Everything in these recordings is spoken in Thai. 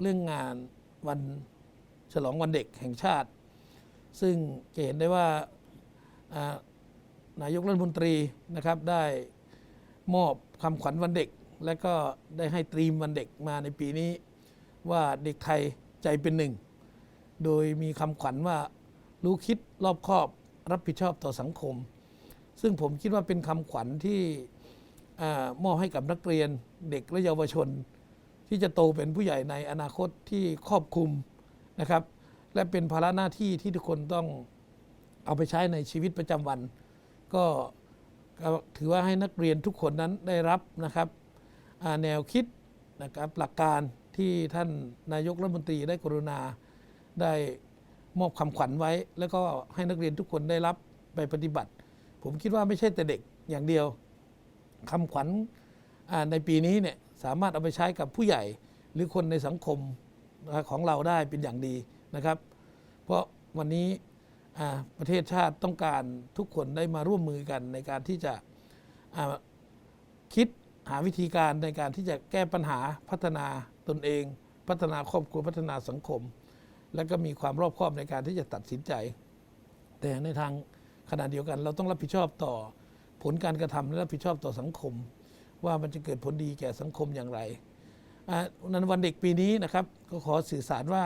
เรื่องงานวันฉลองวันเด็กแห่งชาติ ซึ่งจะเห็นได้ว่านายกรัฐมนตรีนะครับได้มอบคำขวัญวันเด็ก และก็ได้ให้ตรีมวันเด็กมาในปีนี้ ว่าเด็กไทยใจเป็นหนึ่ง โดยมีคำขวัญว่ารู้คิดรอบคอบรับผิดชอบต่อสังคม ซึ่งผมคิดว่าเป็นคำขวัญที่ มอบให้กับนักเรียนเด็กและเยาวชน ที่จะโตเป็นผู้ใหญ่ในอนาคตที่ครอบคลุมนะครับ และเป็นภาระหน้าที่ที่ทุกคนต้องเอาไปใช้ในชีวิตประจำวัน ก็ถือว่าให้นักเรียนทุกคนนั้นได้รับนะครับแนวคิดนะครับหลักการที่ท่านนายกรัฐมนตรีได้กรุณาได้มอบคำขวัญไว้ แล้วก็ให้นักเรียนทุกคนได้รับไปปฏิบัติ ผมคิดว่าไม่ใช่แต่เด็กอย่างเดียว คำขวัญในปีนี้เนี่ยสามารถเอาไปใช้กับผู้ใหญ่หรือคนในสังคมของเราได้เป็นอย่างดีนะครับ เพราะวันนี้ประเทศชาติต้องการทุกคนได้มาร่วมมือกันในการที่จะคิดหาวิธีการในการที่จะแก้ปัญหาพัฒนาตนเอง พัฒนาครอบครัวพัฒนาสังคม และก็มีความรอบคอบในการที่จะตัดสินใจ แต่ในทางขณะเดียวกัน เราต้องรับผิดชอบต่อ ผลการกระทำและรับผิดชอบต่อสังคม ว่ามันจะเกิดผลดีแก่สังคมอย่างไรนั้นวันเด็กปีนี้นะครับก็ขอสื่อสารว่า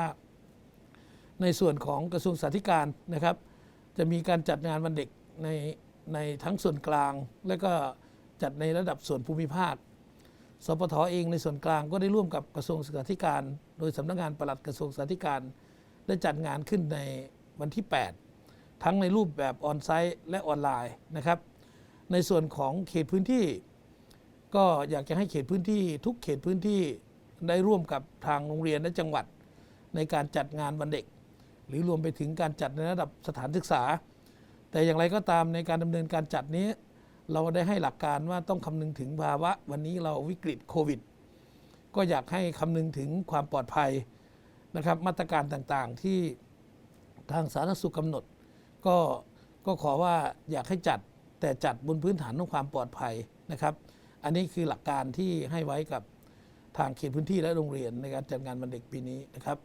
ในส่วนของกระทรวงสาธการนะครับ จะมีการจัดงานวันเด็กในในทั้งส่วนกลาง และก็จัดในระดับส่วนภูมิภาคสปทเองในส่วนกลางก็ได้ร่วมกับกระทรวงศึกษาธิการ โดยสำนักงานปลัดกระทรวงศึกษาธิการ ได้จัดงานขึ้นในวันที่ 8 ทั้งในรูปแบบออนไซต์และออนไลน์นะครับ ในส่วนของเขตพื้นที่ ก็อยากจะให้เขตพื้นที่ ทุกเขตพื้นที่ได้ร่วมกับทางโรงเรียนและจังหวัด ในการจัดงานวันเด็ก หรือรวมไปถึงการจัดในระดับสถานศึกษา แต่อย่างไรก็ตามในการดำเนินการจัดนี้ เราได้ให้หลักการว่าต้องคำนึงถึงภาวะ วันนี้เราวิกฤตโควิด ก็อยากให้คำนึงถึงความปลอดภัยนะครับมาตรการต่างๆที่ทางสาธารณสุขกำหนด ก็ก็ขอว่าอยากให้จัด แต่จัดบนพื้นฐานของความปลอดภัยนะครับ อันนี้คือหลักการที่ให้ไว้กับทางเขตพื้นที่และโรงเรียนในการจัดงานวันเด็กปีนี้นะครับ